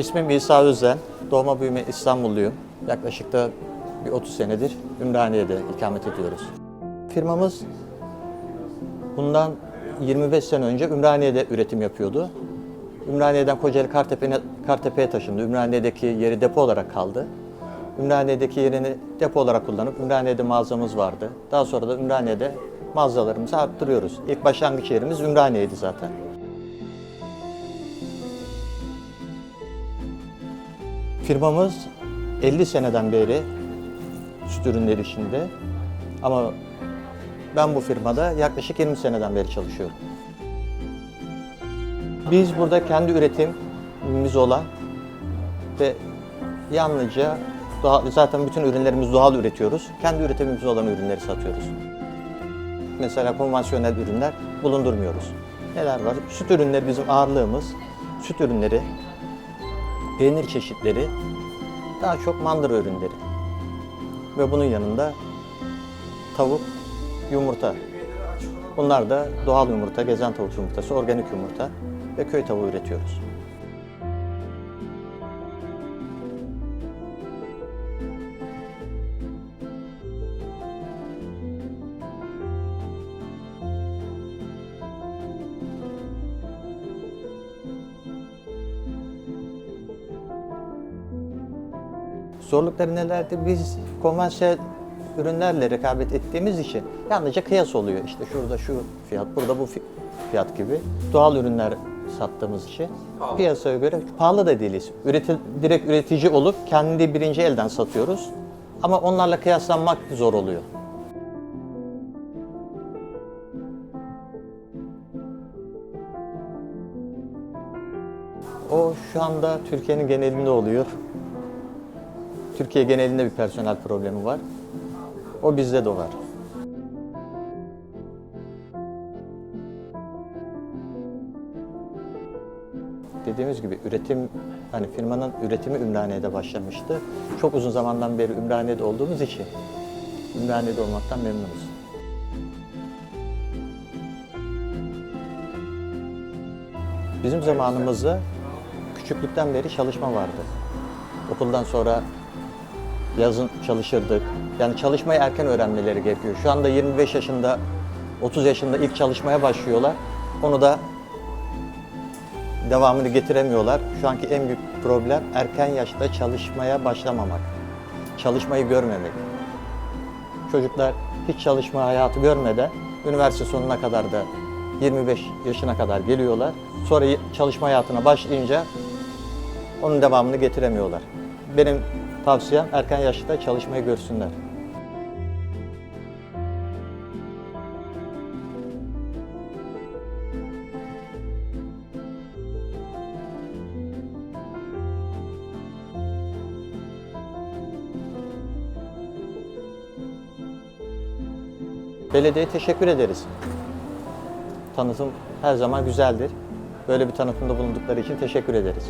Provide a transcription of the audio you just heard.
İsmim İsa Özden. Doğma büyüme İstanbulluyum. Yaklaşık da bir 30 senedir Ümraniye'de ikamet ediyoruz. Firmamız bundan 25 sene önce Ümraniye'de üretim yapıyordu. Ümraniye'den Kocaeli Kartepe'ye Kartepe'ye taşındı. Ümraniye'deki yeri depo olarak kaldı. Ümraniye'deki yerini depo olarak kullanıp Ümraniye'de mağazamız vardı. Daha sonra da Ümraniye'de mağazalarımızı arttırıyoruz. İlk başlangıç yerimiz Ümraniye'ydi zaten. Firmamız 50 seneden beri süt ürünleri işinde ama ben bu firmada yaklaşık 20 seneden beri çalışıyorum. Biz burada kendi üretimimiz olan ve yalnızca doğal, zaten bütün ürünlerimiz doğal üretiyoruz. Kendi üretimimiz olan ürünleri satıyoruz. Mesela konvansiyonel ürünler bulundurmuyoruz. Neler var? Süt ürünleri bizim ağırlığımız. Süt ürünleri, peynir çeşitleri, daha çok mandıra ürünleri. Ve bunun yanında tavuk, yumurta. Bunlar da doğal yumurta, gezen tavuk yumurtası, organik yumurta ve köy tavuğu üretiyoruz. Zorlukları nelerdi? Biz konvansiyonel ürünlerle rekabet ettiğimiz için yalnızca kıyas oluyor. İşte şurada şu fiyat, burada bu fi- fiyat gibi. Doğal ürünler sattığımız için piyasaya göre pahalı da değiliz. Üreti, direkt üretici olup kendi birinci elden satıyoruz. Ama onlarla kıyaslanmak zor oluyor. O şu anda Türkiye'nin genelinde oluyor. Türkiye genelinde bir personel problemi var. O bizde de var. Dediğimiz gibi üretim, hani firmanın üretimi Ümraniye'de başlamıştı. Çok uzun zamandan beri Ümraniye'de olduğumuz için Ümraniye'de olmaktan memnunuz. Bizim zamanımızda küçüklükten beri çalışma vardı. Okuldan sonra yazın çalışırdık. Yani çalışmayı erken öğrenmeleri gerekiyor. Şu anda 25 yaşında, 30 yaşında ilk çalışmaya başlıyorlar. Onu da devamını getiremiyorlar. Şu anki en büyük problem erken yaşta çalışmaya başlamamak. Çalışmayı görmemek. Çocuklar hiç çalışma hayatı görmeden üniversite sonuna kadar da 25 yaşına kadar geliyorlar. Sonra çalışma hayatına başlayınca onun devamını getiremiyorlar. Benim tavsiyem erken yaşta çalışmayı görsünler. Belediyeye teşekkür ederiz. Tanıtım her zaman güzeldir. Böyle bir tanıtımda bulundukları için teşekkür ederiz.